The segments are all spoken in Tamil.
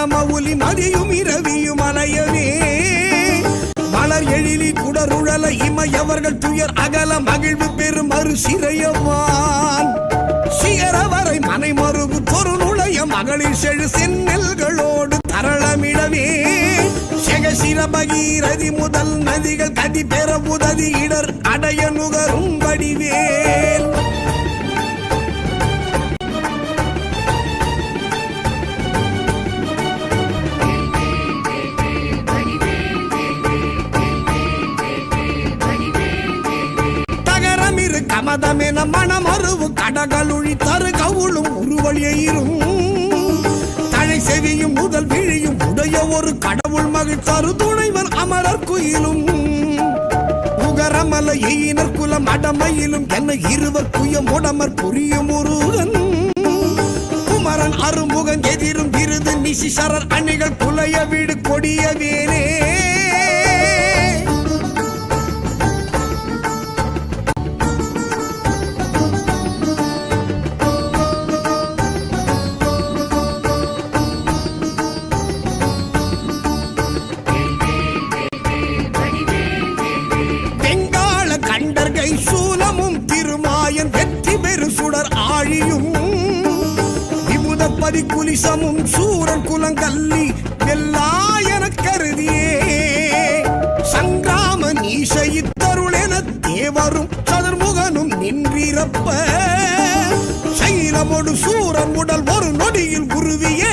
மணமவுலி நதியும் இரவியும் அலையவே மலர் எழிலி குடருழல இமையவர்கள் துயர் அகல மகிழ்வு பெரும் மறு சிறையவான் சிகரவரை மனை மருகு தொரு நுழைய மகளிர் செழு செந்நெல்களோடு தரளமிடவே. செகசிர முதல் நதிகள் கதி பெற உதவி இடர் அடைய நுகரும் வடிவேல். மதமென கமதமென மணமருவு கடகளுழி தரு கவுளும் உருவழியும் தழை செவியும் முதல் விழியும் உடைய ஒரு கடவுள் மகிழ் தரு துணைவன் அமரர் குயிலும். உகரமல எயினர் குலம் அடமையிலும் என்ன இருவர் குயம் உடமர் புரியும் முருகன். குமரன் அரும்புகன் எதிரும் விருது நிசிசரர் அணிகள் புலைய வீடு கொடிய வேலே குலங்கல்லி என கருதியே. சங்கிராம நீச என தேவரும் சதுர்முகனும் நின்றிரப்ப. சைலமொடு சூரன் உடல் ஒரு நொடியில் உருவியே.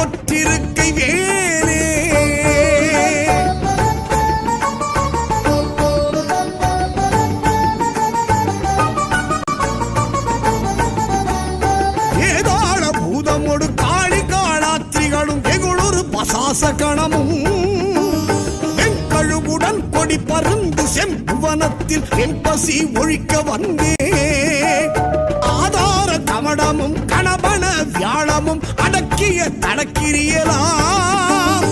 வெங்கழுவுடன் பறந்து செம்புவனத்தில் என் பசி ஒழிக்க வந்தே. ஆதார கமடமும் கணபன வியாழமும் அடக்கிய தடக்கிரியலாம்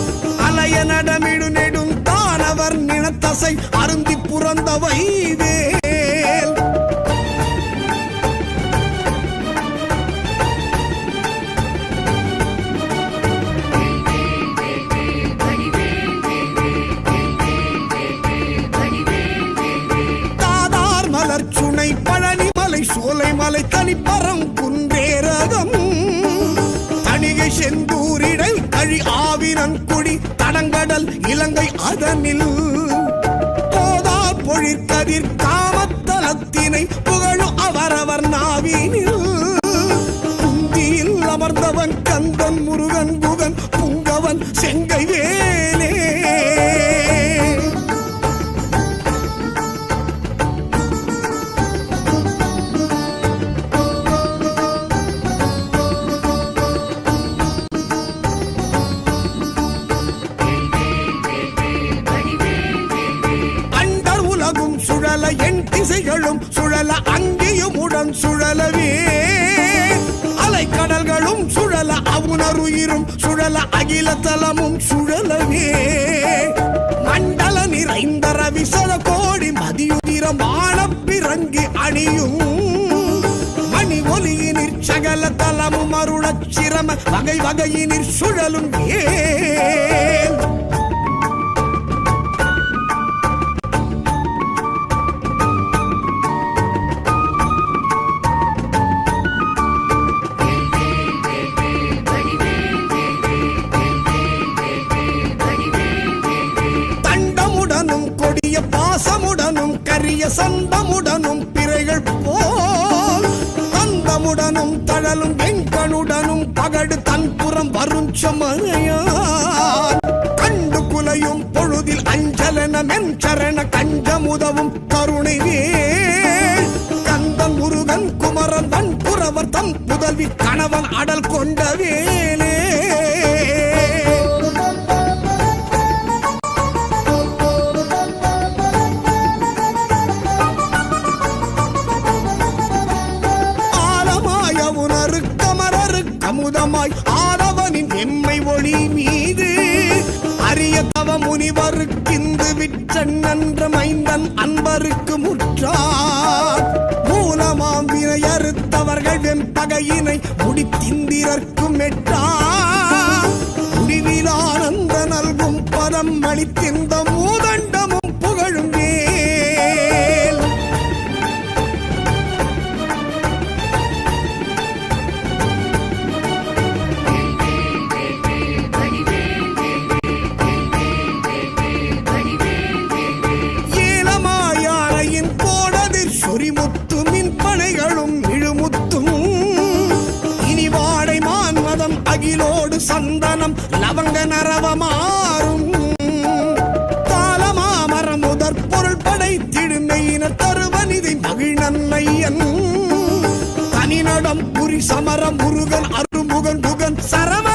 அலைய நடமிடு நெடும் தானவர் நினத்தசை அருந்தி புறந்தவை. கடல் இலங்கை அதனில். போதார் பொழிற்கதிர் காமத்தலத்தினை புகழும் அவரவர் நாவினில். திசைகளும் சுழல அங்கேயும் உடன் சுழலவே. அலைக்கடல்களும் சுழல அவுணருயிரும் சுழல அகில தலமும் சுழலவே. மண்டல நிறைந்த ரவிசல கோடி மதியுதிரமான பிறங்கி அணியும். மணி ஒலியினிற் சகல தலமும் அருளச் சிரம வகை வகையினிற் சுழலும் ஏ வெங்கனுடனும் தன் புறம் வரும் சமனையான் கண்டு குலையும் பொழுதில் அஞ்சலன மென்சரண கஞ்சமுதவும் கருணை வேல். கந்தன் முருகன் குமரன் தன் புறவர் தம் புதல்வி கணவன் அடல் கொண்ட அமுதமாய் ஆடவனின் எம்மை ஒளி மீது. அரிய தவ முனிவருக்கிந்து விற்றன்ற மைந்தன் அன்பருக்கு முற்றார். மூலமாம் வினையறுத்தவர்கள் வெம்பகையினை முடித்திந்திரர்க்கும் எட்டா முடிவிலானந்த நல்கும் பதம் அளித்திந்த மூதண்டம் தனிநடம் புரி சமரம் முருகன் அருமுகன் புகன் சரவ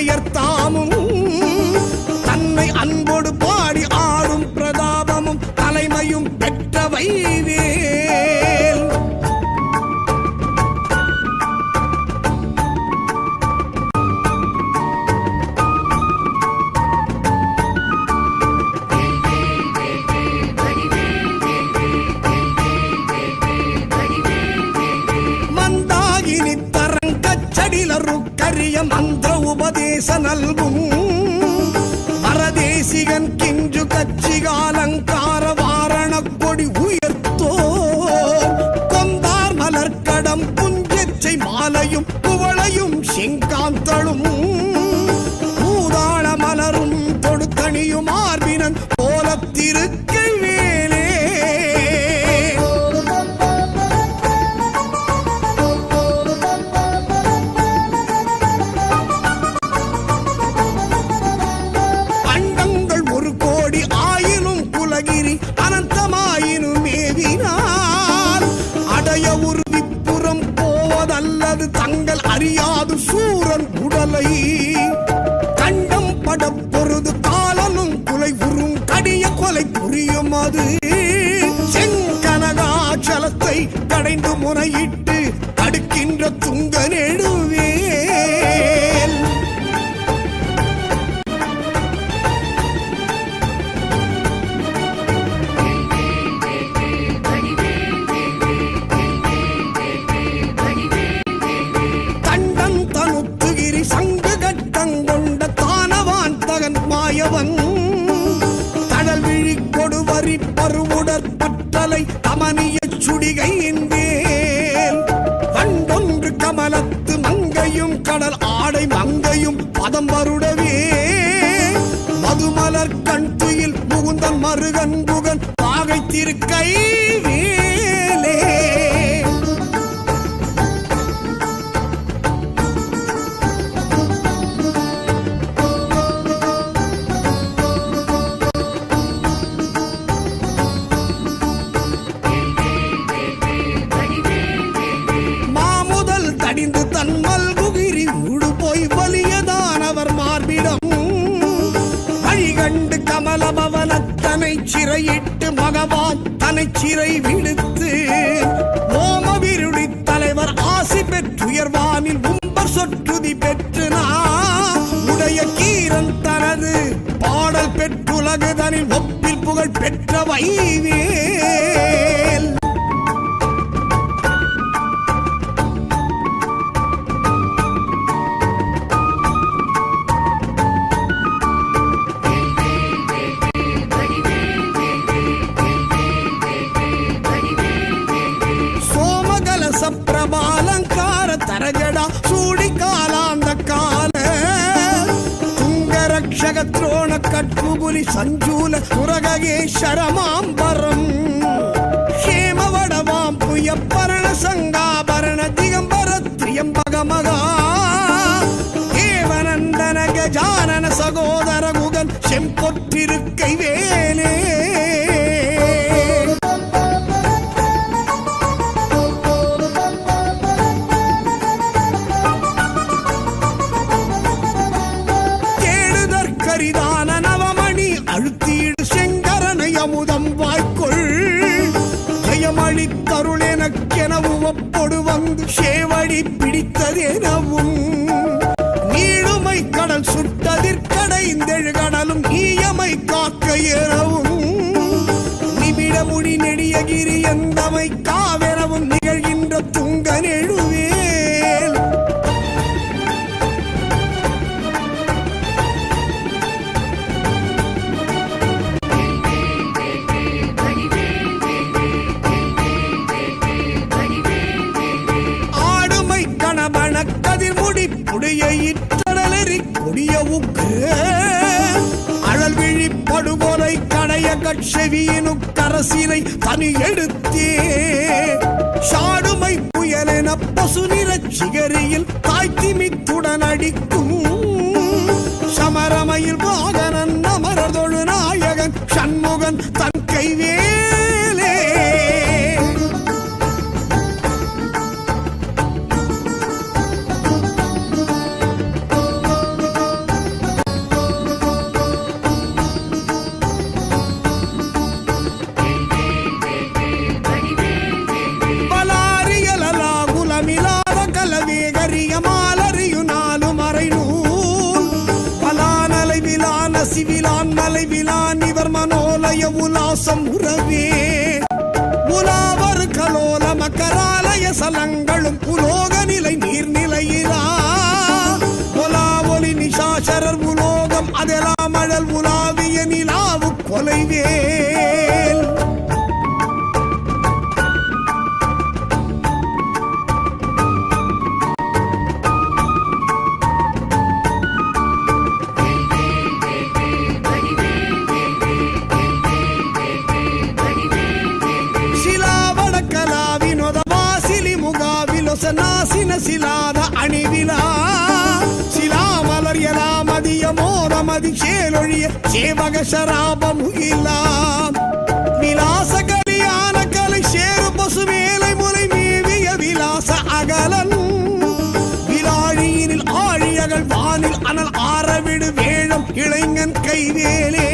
சசிமங்கை அணையர்த்தாமும் தரங்கச்சடிலரு மந்திர உபதேச நல்கும். பரதேசிகன் கிஞ்சு கச்சிகாலங்கார வாரண கொடி உயர்த்தோ கொந்தார் மலர்கடம் புஞ்சச்சை மாலையும் குவளையும் செங்காந்தளும். பூதாள மலரும் தொடுத்தணியும் மார்பினன் போலத்திருக்கை புரியும் செங்கனகாச்சலத்தை கடைந்து முறையிட்டு தடுக்கின்ற துங்க நெடுவேல் தண்டம் தனுத்துகிரி சங்கு கட்டங்கொண்ட தானவான் தகன் மாயவன். கொடுவரி பருவுடற் பற்றலை தமனிய சுடிகையின் மேல். கமலத்து மங்கையும் கடல் ஆடை மங்கையும் பதம் வருடவே. மதுமலர் கண் துயில் முகுந்தன் மருகன் புகன் பாகை திருக்கை சிறை விடுத்து ஓமவிருளி தலைவர் ஆசி பெற்றுயர்வானில் உம்பர் சொற்றுதி பெற்று நான் உடைய கீரன் தனது பாடல் பெற்றுலகுதனில் ஒப்பில் புகழ் பெற்ற வைவி துங்கரக்ஷக துரோண கட்புபுலி சஞ்சூல துரகேஸ்வரமாம்பரம் ஹேமவடவாம் புயப்பரண சங்காபரண திகம்பர திரியம்பக மகா தேவநந்தன கஜானன சகோதர குகன் செம்பொற்றிருக்கை எனவும் நிமிட முடி நெடியகிரி எந்தமை காவெனவும் நிகழ்கின்ற துங்க நெழுவேல் ஆடுமை கணபன கதிர்முடி புடிய இட்டடலெறி கொடிய உக்கு. கடைய கரசினை தனி எடுத்தே. சாடுமை புயலென பசு நிறச் சிகரியில் தாய்த்திமித்துடன் அடிக்கும். சமரமையில் வாகனன் அமரதொழு நாயகன் சண்முகன் மனோலய உலாசம் உறவே. உலாவர் கலோல மக்கராலய சலங்களும் புலோக நிலை நீர்நிலையிலா. உலா ஒளி நிஷாசரர் உலோகம் அதெல்லாம் மழல் உலாவிய அது சேலொழிய சேவக சராபம் இல்லாம். விலாசகரியான கலை சேரு பசு மேலை முறை மேவிய விலாச அகலன். விலாழியினில் ஆழியகள் வானில் அனல் ஆரவிடு வேழம் இளைஞன் கைவேலே.